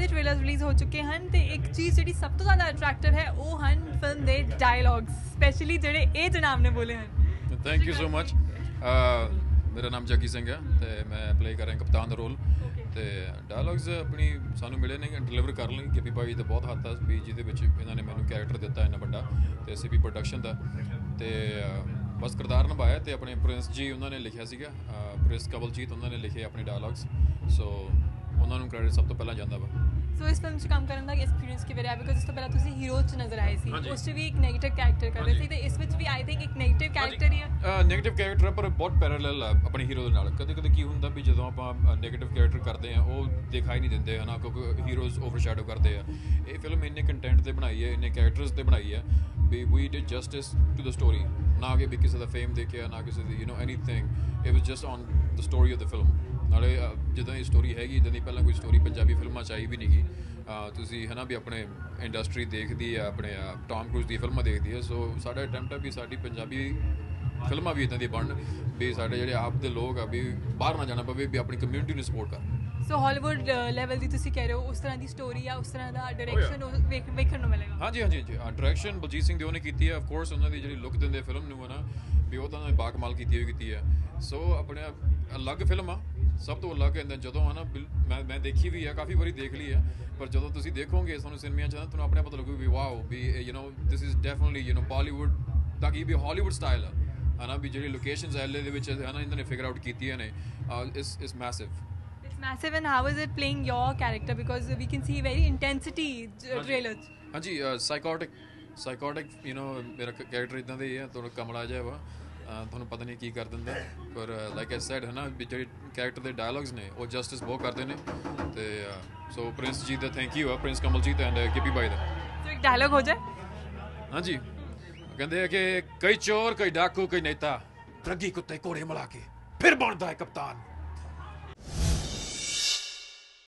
ਦੇ trailers release ਹੋ ਚੁੱਕੇ ਹਨ ਤੇ ਇੱਕ ਚੀਜ਼ ਜਿਹੜੀ ਸਭ ਤੋਂ ਜ਼ਿਆਦਾ ਅਟਰੈਕਟਿਵ ਹੈ ਉਹ ਹਨ ਫਿਲਮ ਦੇ ਡਾਇਲੌਗਸ ਸਪੈਸ਼ਲੀ ਜਿਹੜੇ ਇਹ ਜਨਾਬ ਨੇ ਬੋਲੇ ਹਨ। ਥੈਂਕ ਯੂ ਸੋ ਮਚ ਮੇਰਾ ਨਾਮ ਜੱਗੀ ਸਿੰਘ ਹੈ ਤੇ ਮੈਂ ਪਲੇ ਕਰ ਰਿਹਾ ਕਪਤਾਨ ਦਾ ਰੋਲ ਤੇ ਡਾਇਲੌਗਸ ਆਪਣੀ ਸਾਨੂੰ ਮਿਲੇ ਨੇ ਡਿਲੀਵਰ ਕਰਨ ਲਈ ਕਿਪੀ ਭਾਈ ਦਾ ਬਹੁਤ ਹੱਥ ਆ ਵੀ ਜਿਹਦੇ ਵਿੱਚ ਇਹਨਾਂ ਨੇ ਮੈਨੂੰ ਕੈਰੈਕਟਰ ਦਿੱਤਾ ਇੰਨਾ ਵੱਡਾ ਤੇ ਸੀਪੀ ਪ੍ਰੋਡਕਸ਼ਨ ਦਾ। ਤੇ ਬਸ ਕਿਰਦਾਰ ਨਿਭਾਇਆ ਤੇ ਆਪਣੇ ਪ੍ਰਿੰਸ ਜੀ ਉਹਨਾਂ ਨੇ ਲਿਖਿਆ ਸੀਗਾ। ਪ੍ਰਿੰਸ ਕਵਲਜੀਤ ਉਹਨਾਂ ਨੇ ਲਿਖੇ ਆਪਣੇ ਡਾਇਲੌਗਸ ਸੋ ਉਹਨਾਂ ਨੂੰ ਕ੍ਰੈਡਿਟ ਸਭ ਤੋਂ ਪਹਿਲਾਂ ਜਾਂਦਾ ਵਾ। ਸੋ ਇਸ ਫਿਲਮ 'ਚ ਕੰਮ ਕਰਨ ਦਾ ਐਕਸਪੀਰੀਅੰਸ ਕਿਵੇਂ ਰਿਹਾ? ਬਿਕਾਜ਼ ਇਸ ਤੋਂ ਪਹਿਲਾਂ ਤੁਸੀਂ ਹੀਰੋ 'ਚ ਨਜ਼ਰ ਆਏ ਸੀ। ਉਸ 'ਚ ਵੀ ਇੱਕ 네ਗੇਟਿਵ ਕੈਰੈਕਟਰ ਕਰ ਰਹੇ ਸੀ ਤੇ ਇਸ ਵਿੱਚ ਵੀ ਆਈ ਥਿੰਕ ਇੱਕ 네ਗੇਟਿਵ ਕੈਰੈਕਟਰ ਹੀ ਹੈ ਨੈਗੇਟਿਵ ਕੈਰੈਕਟਰ ਪਰ ਬਹੁਤ ਪੈਰਲਲ ਆ ਆਪਣੇ ਹੀਰੋ ਦੇ ਨਾਲ। ਕਦੇ ਕਦੇ ਕੀ ਹੁੰਦਾ ਵੀ ਜਦੋਂ ਆਪਾਂ ਨੈਗੇਟਿਵ ਕੈਰੈਕਟਰ ਕਰਦੇ ਆ ਉਹ ਦਿਖਾਈ ਨਹੀਂ ਦਿੰਦੇ ਹਨਾ? ਕਿਉਂਕਿ ਹੀਰੋਜ਼ ਓਵਰਸ਼ੈਡੋ ਕਰਦੇ ਆ। ਇਹ ਫਿਲਮ ਇੰਨੇ ਕੰਟੈਂਟ ਤੇ ਬਣਾਈ ਹੈ ਇੰਨੇ ਕੈਰੈਕਟਰਸ ਤੇ ਬਣਾਈ ਹੈ ਵੀ we did justice to the story ਨਾ ਕਿ ਵੀ ਕਿਸੇ ਦਾ ਫੇਮ ਦੇਖਿਆ, ਨਾ ਕਿਸੇ ਦੀ you know anything it was just on the story of the film ਨਾਲੇ ਜਿੱਦਾਂ ਜਦੋਂ ਇਹ ਸਟੋਰੀ ਹੈਗੀ, ਇਦਾਂ ਦੀ ਪਹਿਲਾਂ ਕੋਈ ਸਟੋਰੀ ਪੰਜਾਬੀ ਫਿਲਮਾਂ 'ਚ ਆਈ ਵੀ ਨਹੀਂਗੀ ਤੁਸੀਂ ਹਨਾ ਵੀ ਆਪਣੇ ਇੰਡਸਟਰੀ ਦੇਖਦੀ ਆ, ਆਪਣੇ ਟਾਮ ਕਰੂਜ਼ ਦੀ ਫਿਲਮਾਂ ਦੇਖਦੀ ਹੈ ਸੋ ਸਾਡਾ ਅਟੈਂਪਟ ਆ ਵੀ ਸਾਡੀ ਪੰਜਾਬੀ ਫਿਲਮਾਂ ਵੀ ਇਦਾਂ ਦੀ ਬਣਨ, ਵੀ ਸਾਡੇ ਜਿਹੜੇ ਆਪ ਦੇ ਲੋਕ ਆ, ਵੀ ਬਾਹਰ ਨਾ ਜਾਣਾ ਪਵੇ, ਵੀ ਆਪਣੀ ਕਮਿਊਨਿਟੀ ਨੂੰ ਸਪੋਰਟ ਕਰਨ। ਸੋ ਹਾਲੀਵੁੱਡ ਲੈਵਲ ਦੀ ਤੁਸੀਂ ਕਹਿ ਰਹੇ ਹੋ ਉਸ ਤਰ੍ਹਾਂ ਦੀ ਸਟੋਰੀ ਆ ਉਸ ਤਰ੍ਹਾਂ ਦਾ ਡਾਇਰੈਕਸ਼ਨ ਵੇਖਣ ਨੂੰ ਮਿਲੇਗਾ ਹਾਂਜੀ ਹਾਂਜੀ ਜੀ ਡਾਇਰੈਕਸ਼ਨ ਬਲਜੀਤ ਸਿੰਘ ਦਿਓ ਨੇ ਕੀਤੀ ਹੈ ਆਫ ਕੋਰਸ ਉਹਨਾਂ ਦੀ ਜਿਹੜੀ ਲੁੱਕ ਦਿੰਦੇ ਫਿਲਮ ਨੂੰ ਹੈ ਨਾ ਵੀ ਉਹ ਤਾਂ ਬਾਕਮਾਲ ਕੀਤੀ ਹੋਈ ਕੀਤੀ ਹੈ ਸੋ ਆਪਣੇ ਅਲੱਗ ਫਿਲਮ ਆ ਸਭ ਤੋਂ ਅਲੱਗ ਹੈ ਜਦੋਂ ਹਨਾ ਬਿਲ- ਮੈਂ ਮੈਂ ਦੇਖੀ ਵੀ ਆ ਕਾਫੀ ਵਾਰੀ ਦੇਖ ਲਈ ਆ ਪਰ ਜਦੋਂ ਤੁਸੀਂ ਦੇਖੋਗੇ ਤੁਹਾਨੂੰ ਸਿਨੇਮਾ ਚ ਨਾ ਤੁਹਾਨੂੰ ਆਪਣੇ ਆਪ ਪਤਾ ਲੱਗੂ ਵੀ wow we you know this is definitely you know Bollywood ਤਾਂ ਕਿ ਵੀ ਹਾਲੀਵੁੱਡ ਸਟਾਈਲ ਆ ਹਨਾ ਵੀ ਜਿਹੜੀ ਲੋਕੇਸ਼ਨਸ ਐਲਏ ਦੇ ਵਿੱਚ ਹਨਾ ਇਹਨਾਂ ਨੇ ਫਿਗਰ ਆਊਟ ਕੀਤੀਆਂ ਨੇ ਇਸ ਇਸ massive It's massive and how is it playing your character? Because we can see very intensity trailers. ਹਾਂਜੀ ਸਾਈਕੋਟਿਕ ਸਾਈਕੋਟਿਕ ਯੂ نو ਮੇਰਾ ਕੈਰੈਕਟਰ ਇਦਾਂ ਦਾ ਹੀ ਹੈ ਥੋੜਾ ਕਮਲਾ ਜਿਹਾ ਵਾ। ਤੁਹਾਨੂੰ ਪਤਾ ਨਹੀਂ ਕੀ ਕਰ ਦਿੰਦਾ। ਪਰ ਲਾਈਕ ਆਈ ਸੈਡ ਹੈ ਨਾ ਜਿਹੜੇ ਕੈਰੈਕਟਰ ਦੇ ਡਾਇਲੌਗਸ ਨੇ ਉਹ ਜਸਟਿਸ ਬਹੁਤ ਕਰਦੇ ਨੇ। ਤੇ ਸੋ ਪ੍ਰਿੰਸ ਜੀ ਦਾ ਥੈਂਕ ਯੂ ਆ ਪ੍ਰਿੰਸ ਕਮਲਜੀਤ ਐਂਡ ਕਿਪੀ ਬਾਈ ਦਾ। ਸੋ ਇੱਕ ਡਾਇਲੌਗ ਹੋ ਜਾਏ? ਹਾਂਜੀ। ਕਹਿੰਦੇ ਆ ਕਿ ਕਈ ਚੋਰ ਕਈ ਡਾਕੂ ਕਈ ਨੇਤਾ ਰੱਗੀ ਕੁੱਤੇ ਕੋੜੇ ਮਲਾ ਕੇ ਫਿਰ ਬਣਦਾ ਹੈ ਕਪਤਾਨ।